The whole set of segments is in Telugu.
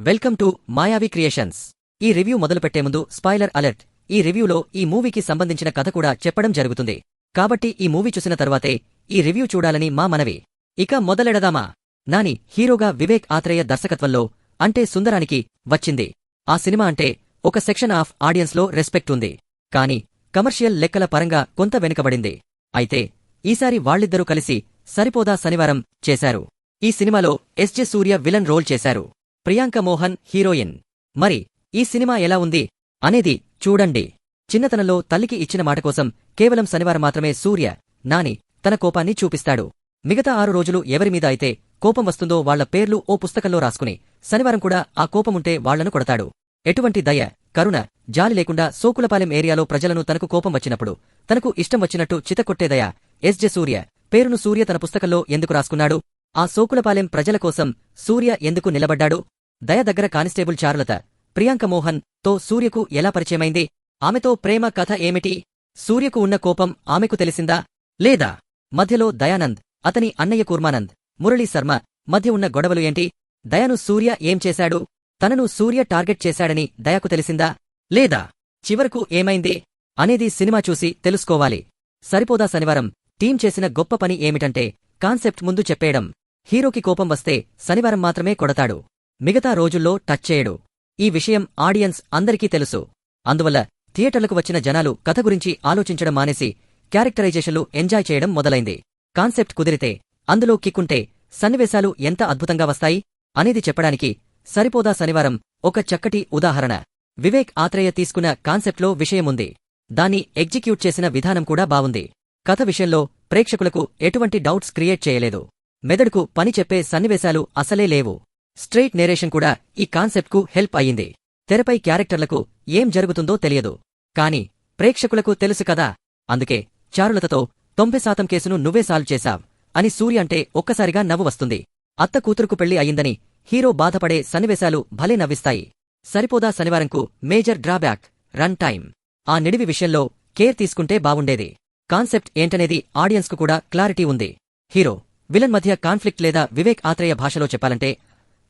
Welcome to Mayavi creations. ఈ రివ్యూ మొదలుపెట్టే ముందు స్పాయిలర్ అలర్ట్. ఈ రివ్యూలో ఈ మూవీకి సంబంధించిన కథ కూడా చెప్పడం జరుగుతుంది. కాబట్టి ఈ మూవీ చూసిన తర్వాతే ఈ రివ్యూ చూడాలని మా మనవి. ఇక మొదలెడదామా? నాని హీరోగా వివేక్ ఆత్రేయ దర్శకత్వంలో అంటే సుందరానికి వచ్చింది. ఆ సినిమా అంటే ఒక సెక్షన్ ఆఫ్ ఆడియన్స్లో రెస్పెక్ట్ ఉంది. కాని కమర్షియల్ లెక్కల పరంగా కొంత వెనుకబడింది. అయితే ఈసారి వాళ్ళిద్దరూ కలిసి సరిపోదా శనివారం చేశారు. ఈ సినిమాలో ఎస్జె సూర్య విలన్ రోల్ చేశారు. ప్రియాంక మోహన్ హీరోయిన్. మరి ఈ సినిమా ఎలా ఉంది? అనేది చూడండి. చిన్నతనంలో తల్లికి ఇచ్చిన మాట కోసం కేవలం శనివారం మాత్రమే సూర్య నాని తన కోపాన్ని చూపిస్తాడు. మిగతా ఆరు రోజులు ఎవరిమీద అయితే కోపం వస్తుందో వాళ్ళ పేర్లు ఓ పుస్తకంలో రాసుకుని శనివారం కూడా ఆ కోపముంటే వాళ్ళను కొడతాడు. ఎటువంటి దయ కరుణ జాలి లేకుండా సోకులపాలెం ఏరియాలో ప్రజలను తనకు కోపం వచ్చినప్పుడు తనకు ఇష్టం వచ్చినట్టు చితకొట్టే దయ ఎస్జె సూర్య. పేరును సూర్య తన పుస్తకంలో ఎందుకు రాసుకున్నాడు? ఆ సోకులపాలెం ప్రజల కోసం సూర్య ఎందుకు నిలబడ్డాడు? దయ దగ్గర కానిస్టేబుల్ చారులత ప్రియాంక మోహన్తో సూర్యకు ఎలా పరిచయమైంది? ఆమెతో ప్రేమ కథ ఏమిటి? సూర్యకు ఉన్న కోపం ఆమెకు తెలిసిందా? లేదా? మధ్యలో దయానంద్ అతని అన్నయ్య కూర్మానంద్ మురళీ శర్మ మధ్య ఉన్న గొడవలు ఏంటి? దయను సూర్య ఏం చేశాడు? తనను సూర్య టార్గెట్ చేశాడని దయకు తెలిసిందా? లేదా? చివరకు ఏమైంది? అనేది సినిమా చూసి తెలుసుకోవాలి. సరిపోదా శనివారం టీం చేసిన గొప్ప పని ఏమిటంటే కాన్సెప్ట్ ముందు చెప్పేయడం. హీరోకి కోపం వస్తే శనివారం మాత్రమే కొడతాడు. మిగతా రోజుల్లో టచ్ చేయడు. ఈ విషయం ఆడియన్స్ అందరికీ తెలుసు. అందువల్ల థియేటర్లకు వచ్చిన జనాలు కథ గురించి ఆలోచించడం మానేసి క్యారెక్టరైజేషన్లు ఎంజాయ్ చేయడం మొదలైంది. కాన్సెప్ట్ కుదిరితే అందులో కిక్కుంటే సన్నివేశాలు ఎంత అద్భుతంగా వస్తాయి అనేది చెప్పడానికి సరిపోదా శనివారం ఒక చక్కటి ఉదాహరణ. వివేక్ ఆత్రేయ తీసుకున్న కాన్సెప్ట్లో విషయముంది. దాన్ని ఎగ్జిక్యూట్ చేసిన విధానం కూడా బావుంది. కథ విషయంలో ప్రేక్షకులకు ఎటువంటి డౌట్స్ క్రియేట్ చేయలేదు. మెదడుకు పని చెప్పే సన్నివేశాలు అసలే లేవు. స్ట్రెయిట్ నేరేషన్ కూడా ఈ కాన్సెప్ట్కు హెల్ప్ అయ్యింది. తెరపై క్యారెక్టర్లకు ఏం జరుగుతుందో తెలియదు. కాని ప్రేక్షకులకు తెలుసు కదా. అందుకే చారులతతో తొంభై శాతం కేసును నువ్వే సాల్వ్ చేశావ్ అని సూర్య అంటే ఒక్కసారిగా నవ్వు వస్తుంది. అత్త కూతురుకు పెళ్ళి అయ్యిందని హీరో బాధపడే సన్నివేశాలు భలే నవ్విస్తాయి. సరిపోదా శనివారంకు మేజర్ డ్రాబ్యాక్ రన్ టైం ఆ నిడివి విషయంలో కేర్ తీసుకుంటే బావుండేది. కాన్సెప్ట్ ఏంటనేది ఆడియన్స్కు కూడా క్లారిటీ ఉంది. హీరో విలన్ మధ్య కాన్ఫ్లిక్ట్ లేదా వివేక్ ఆత్రేయ భాషలో చెప్పాలంటే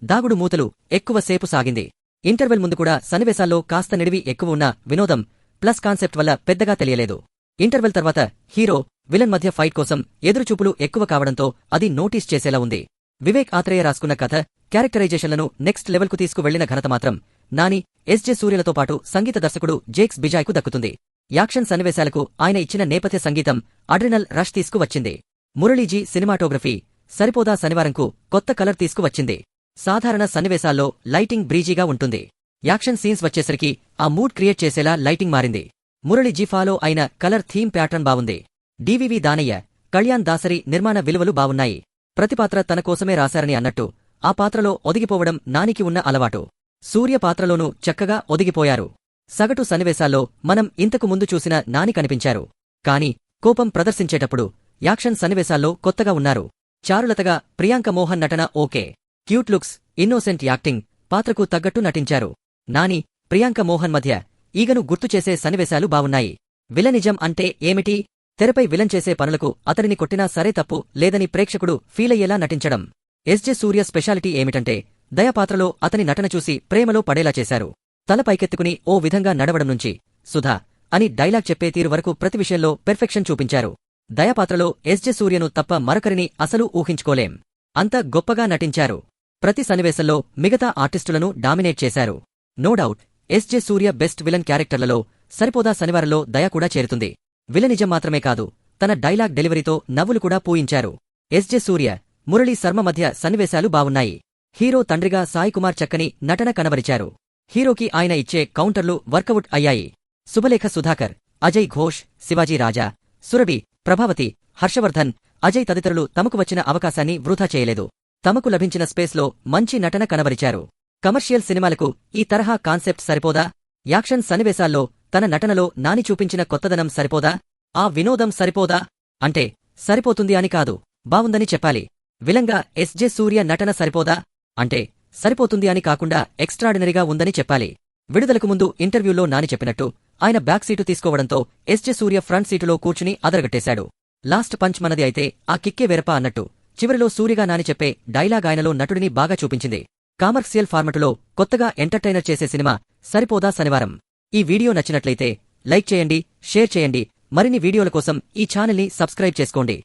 దాగుడు మూతలు ఎక్కువసేపు సాగింది. ఇంటర్వెల్ ముందు కూడా సన్నివేశాల్లో కాస్త నిడివి ఎక్కువ ఉన్న వినోదం ప్లస్ కాన్సెప్ట్ వల్ల పెద్దగా తెలియలేదు. ఇంటర్వెల్ తర్వాత హీరో విలన్ మధ్య ఫైట్ కోసం ఎదురుచూపులు ఎక్కువ కావడంతో అది నోటీస్ చేసేలా ఉంది. వివేక్ ఆత్రేయ రాసుకున్న కథ క్యారెక్టరైజేషన్లను నెక్స్ట్ లెవెల్కు తీసుకువెళ్ళిన ఘనత మాత్రం నాని ఎస్జే సూర్యలతో పాటు సంగీత దర్శకుడు జేక్స్ బిజాయ్కు దక్కుతుంది. యాక్షన్ సన్నివేశాలకు ఆయన ఇచ్చిన నేపథ్య సంగీతం అడ్రినల్ రష్ తీసుకువచ్చింది. మురళీజీ సినిమాటోగ్రఫీ సరిపోదా శనివారంకు కొత్త కలర్ తీసుకువచ్చింది. సాధారణ సన్నివేశాల్లో లైటింగ్ బ్రీజీగా ఉంటుంది. యాక్షన్ సీన్స్ వచ్చేసరికి ఆ మూడ్ క్రియేట్ చేసేలా లైటింగ్ మారింది. మురళి జిఫాలో అయిన కలర్ థీమ్ ప్యాటర్న్ బావుంది. డివివి దానయ్య కళ్యాణ్ దాసరి నిర్మాణ విలువలు బావున్నాయి. ప్రతిపాత్ర తన కోసమే రాశారని అన్నట్టు ఆ పాత్రలో ఒదిగిపోవడం నానికి ఉన్న అలవాటు. సూర్య పాత్రలోనూ చక్కగా ఒదిగిపోయారు. సగటు సన్నివేశాల్లో మనం ఇంతకు ముందు చూసిన నాని కనిపించారు. కాని కోపం ప్రదర్శించేటప్పుడు యాక్షన్ సన్నివేశాల్లో కొత్తగా ఉన్నారు. చారులతగా ప్రియాంక మోహన్ నటన okay. Cute looks innocent acting పాత్రకు తగ్గట్టు నటించారు. నాని ప్రియాంక మోహన్ మధ్య ఈగను గుర్తుచేసే సన్నివేశాలు బావున్నాయి. విలనిజం అంటే ఏమిటి? తెరపై విలన్ చేసే పనులకు అతడిని కొట్టినా సరే తప్పు లేదని ప్రేక్షకుడు ఫీలయ్యేలా నటించడం. ఎస్జె సూర్య స్పెషాలిటీ ఏమిటంటే దయపాత్రలో అతని నటన చూసి ప్రేమలో పడేలా చేశారు. తల పైకెత్తుకుని ఓ విధంగా నడవడం నుంచి సుధా అని డైలాగ్ చెప్పే తీరు వరకు ప్రతి విషయంలో పెర్ఫెక్షన్ చూపించారు. దయపాత్రలో ఎస్జె సూర్యను తప్ప మరొకరిని అసలు ఊహించుకోలేం. అంత గొప్పగా నటించారు. ప్రతి సన్నివేశంలో మిగతా ఆర్టిస్టులను డామినేట్ చేశారు. No doubt SJ Surya best villain క్యారెక్టర్లలో సరిపోదా శనివారంలో దయ కూడా చేరుతుంది. విలనిజం మాత్రమే కాదు తన డైలాగ్ డెలివరీతో నవ్వులు కూడా పూయించారు. ఎస్జే సూర్య మురళీ శర్మ మధ్య సన్నివేశాలు బావున్నాయి. హీరో తండ్రిగా సాయి కుమార్ చక్కని నటన కనబరిచారు. హీరోకి ఆయన ఇచ్చే కౌంటర్లు వర్కౌట్ అయ్యాయి. శుభలేఖ సుధాకర్ అజయ్ ఘోష్ శివాజీ రాజా సురభి ప్రభావతి హర్షవర్ధన్ అజయ్ తదితరులు తమకు వచ్చిన అవకాశాన్ని వృధా చేయలేదు. తమకు లభించిన స్పేస్లో మంచి నటన కనబరిచారు. కమర్షియల్ సినిమాలకు ఈ తరహా కాన్సెప్ట్ సరిపోదా? యాక్షన్ సన్నివేశాల్లో తన నటనలో నాని చూపించిన కొత్తదనం సరిపోదా? ఆ వినోదం సరిపోదా? అంటే సరిపోతుంది అని కాదు. బావుందని చెప్పాలి. విలంగా ఎస్జే సూర్య నటన సరిపోదా? అంటే సరిపోతుంది అని కాకుండా ఎక్స్ట్రాడినరీగా ఉందని చెప్పాలి. విడుదలకు ముందు ఇంటర్వ్యూలో నాని చెప్పినట్టు ఆయన బ్యాక్ సీటు తీసుకోవడంతో ఎస్జే సూర్య ఫ్రంట్ సీటులో కూర్చుని అదరగట్టేశాడు. లాస్ట్ పంచ్ మనది అయితే ఆ కిక్కే వెరపా అన్నట్టు. చివరిలో సూర్యగా నాని చెప్పే డైలాగ్ ఆయనలో నటుడిని బాగా చూపించింది. కామర్షియల్ ఫార్మటులో కొత్తగా ఎంటర్టైనర్ చేసే సినిమా సరిపోదా శనివారం. ఈ వీడియో నచ్చినట్లయితే లైక్ చేయండి షేర్ చేయండి. మరిన్ని వీడియోల కోసం ఈ ఛానల్ని సబ్స్క్రైబ్ చేసుకోండి.